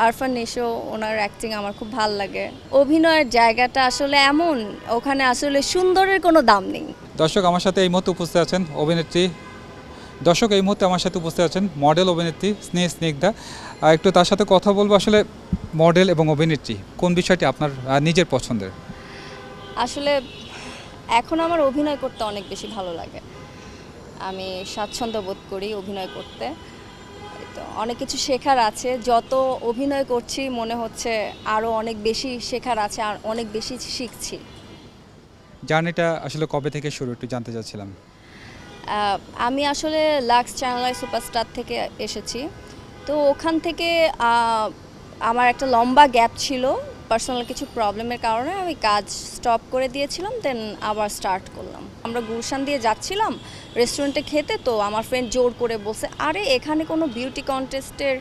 আরফান নিশো ওনার acting আমার খুব ভালো লাগে। অভিনয়ের জায়গাটা আসলে এমন ওখানে আসলে সুন্দরের কোনো দাম নেই। দর্শক আমার সাথে এই মুহূর্তে উপস্থিত আছেন অভিনেত্রী। দর্শক এই মুহূর্তে আমার সাথে উপস্থিত আছেন মডেল অভিনেত্রী স্নেহ স্নিগ্ধা। একটু তার সাথে কথা বলব আসলে মডেল এবং অভিনেত্রী কোন বিষয়টি আপনার নিজের পছন্দের? আসলে এখন আমার অভিনয় করতে অনেক বেশি ভালো লাগে। আমি স্বাচ্ছন্দ্য বোধ করি অভিনয় করতে। তো অনেক কিছু শেখার আছে। যত অভিনয় করছি মনে হচ্ছে আরও অনেক বেশি শেখার আছে আর অনেক বেশি শিখছি। জার্নিটা আসলে কবে থেকে শুরু? একটু জানতে চাচ্ছিলাম। আমি আসলে লাক্স চ্যানেলাই সুপারস্টার থেকে এসেছি। তো ওখান থেকে আমার একটা লম্বা গ্যাপ ছিল। পার্সোনাল কিছু প্রবলেমের কারণে আমি কাজ স্টপ করে দিয়েছিলাম দেন আবার স্টার্ট করলাম। আমরা গুলশান দিয়ে যাচ্ছিলাম রেস্টুরেন্টে খেতে, তো আমার ফ্রেন্ড জোর করে বলছে, আরে, এখানে কোনো বিউটি কন্টেস্টের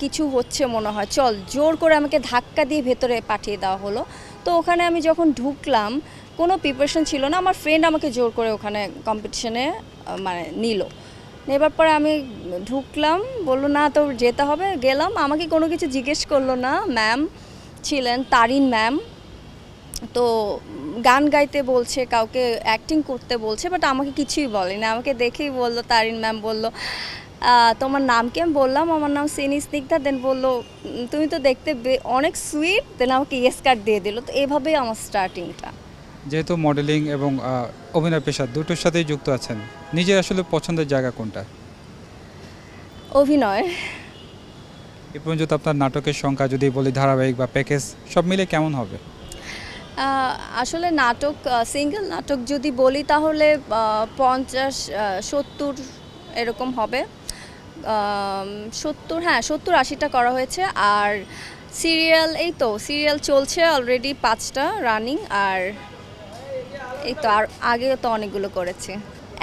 কিছু হচ্ছে মনে হয়। চল, জোর করে আমাকে ধাক্কা দিয়ে ভেতরে পাঠিয়ে দেওয়া হলো। তো ওখানে আমি যখন ঢুকলাম, কোনো প্রিপারেশন ছিল না। আমার ফ্রেন্ড আমাকে জোর করে ওখানে কম্পিটিশনে মানে নিল। নেবার পরে আমি ঢুকলাম, বলল, না তো যেতে হবে। গেলাম। আমাকে কোনো কিছু জিজ্ঞেস করল না ম্যাম ছিলেন তারিন ম্যাম। তো গান গাইতে বলছে কাউকে অ্যাক্টিং করতে বলছে বাট আমাকে কিছুই বলেনি। আমাকে দেখেই বলল তারিন ম্যাম বলল তোমার নাম কি? আমি বললাম আমার নাম সিনি স্নিগ্ধা। দেন বলল তুমি তো দেখতে অনেক সুইট দেন আমাকে ইয়েস কার্ড দিয়ে দিল। তো এভাবেই আমার স্টার্টিংটা যেহেতু মডেলিং এবং অভিনয় পেশা দুটোর সাথেই যুক্ত আছেন নিজের আসলে পছন্দের জায়গা কোনটা? অভিনয়। এ পর্যন্ত আপনার নাটকের সংখ্যা যদি বলি ধারাবাহিক বা প্যাকেজ, সব মিলে কেমন হবে? আসলে নাটক সিঙ্গেল নাটক যদি বলি তাহলে পঞ্চাশ সত্তর এরকম হবে। সত্তর হ্যাঁ সত্তর আশিটা করা হয়েছে। আর সিরিয়াল, এই তো, সিরিয়াল চলছে অলরেডি পাঁচটা রানিং আর এই তো, আর আগেও তো অনেকগুলো করেছি।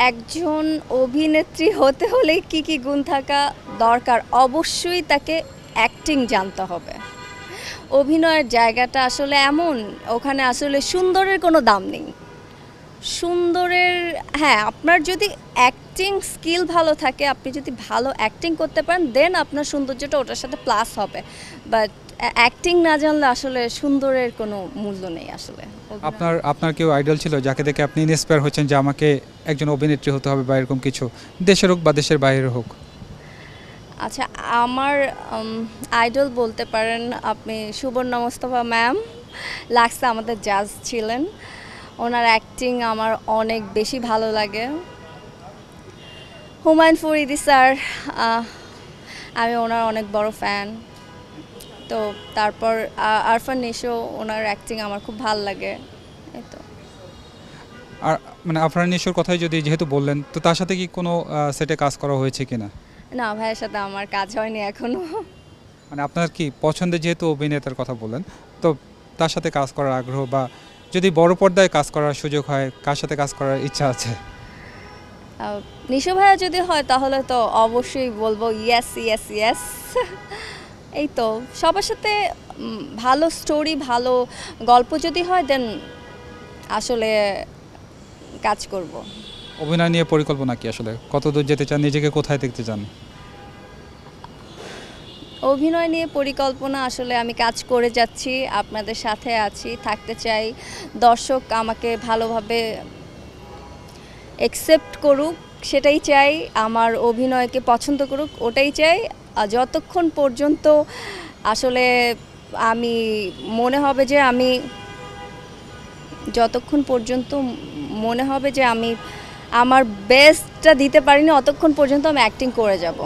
একজন অভিনেত্রী হতে হলে কি কি গুণ থাকা দরকার? অবশ্যই তাকে অ্যাক্টিং জানতে হবে। অভিনয়ের জায়গাটা আসলে এমন, ওখানে আসলে সুন্দরের কোনো দাম নেই। সুন্দরের হ্যাঁ আপনার যদি অ্যাক্টিং স্কিল ভালো থাকে, আপনি যদি ভালো অ্যাক্টিং করতে পারেন দেন আপনার সৌন্দর্যটা ওটার সাথে প্লাস হবে। বাট অ্যাক্টিং না জানলে আসলে সুন্দরের কোনো মূল্য নেই আসলে। আপনার আপনার কেউ আইডল ছিল যাকে দেখে আপনি ইন্সপায়ার হচ্ছেন যে আমাকে একজন অভিনেত্রী হতে হবে বা এরকম কিছু, দেশের হোক বা দেশের বাইরে হোক? আচ্ছা আমার আইডল বলতে পারেন আপনি সুবর্ণ মোস্তফা ম্যাম লাগছে আমাদের জাজ ছিলেন। ওনার অ্যাক্টিং আমার অনেক বেশি ভালো লাগে। হুমায়ুন ফরিদি স্যার আমি ওনার অনেক বড় ফ্যান তো তারপর আরফান নিশো, ওনার অ্যাক্টিং আমার খুব ভালো লাগে। তো। আর মানে আফরান নিশোর কথাই যদি যেহেতু বললেন, তো তার সাথে কি কোনো সেটে কাজ করা হয়েছে কিনা? না ভাইয়ের সাথে আমার কাজ হয়নি এখনও। মানে আপনার কি পছন্দের যেহেতু অভিনেতার কথা বলেন তো তার সাথে কাজ করার আগ্রহ বা যদি বড় পর্দায় কাজ করার সুযোগ হয় কার সাথে কাজ করার ইচ্ছা আছে? নিশো ভাইয়া যদি হয় তাহলে তো অবশ্যই বলব ইয়েস ইয়েস ইয়েস এই তো সবার সাথে ভালো স্টোরি ভালো গল্প যদি হয় দেন আসলে কাজ করব। অভিনয় নিয়ে পরিকল্পনা কি আসলে? কত দূর যেতে চান? নিজেকে কোথায় দেখতে চান? অভিনয় নিয়ে পরিকল্পনা আসলে আমি কাজ করে যাচ্ছি, আপনাদের সাথে আছি, থাকতে চাই। দর্শক আমাকে ভালোভাবে একসেপ্ট করুক, সেটাই চাই। আমার অভিনয়কে পছন্দ করুক, ওটাই চাই। আর যতক্ষণ পর্যন্ত আসলে আমি, মনে হবে যে আমি, যতক্ষণ পর্যন্ত মনে হবে যে আমি আমার বেস্টটা দিতে পারিনি অতক্ষণ পর্যন্ত আমি অ্যাক্টিং করে যাব।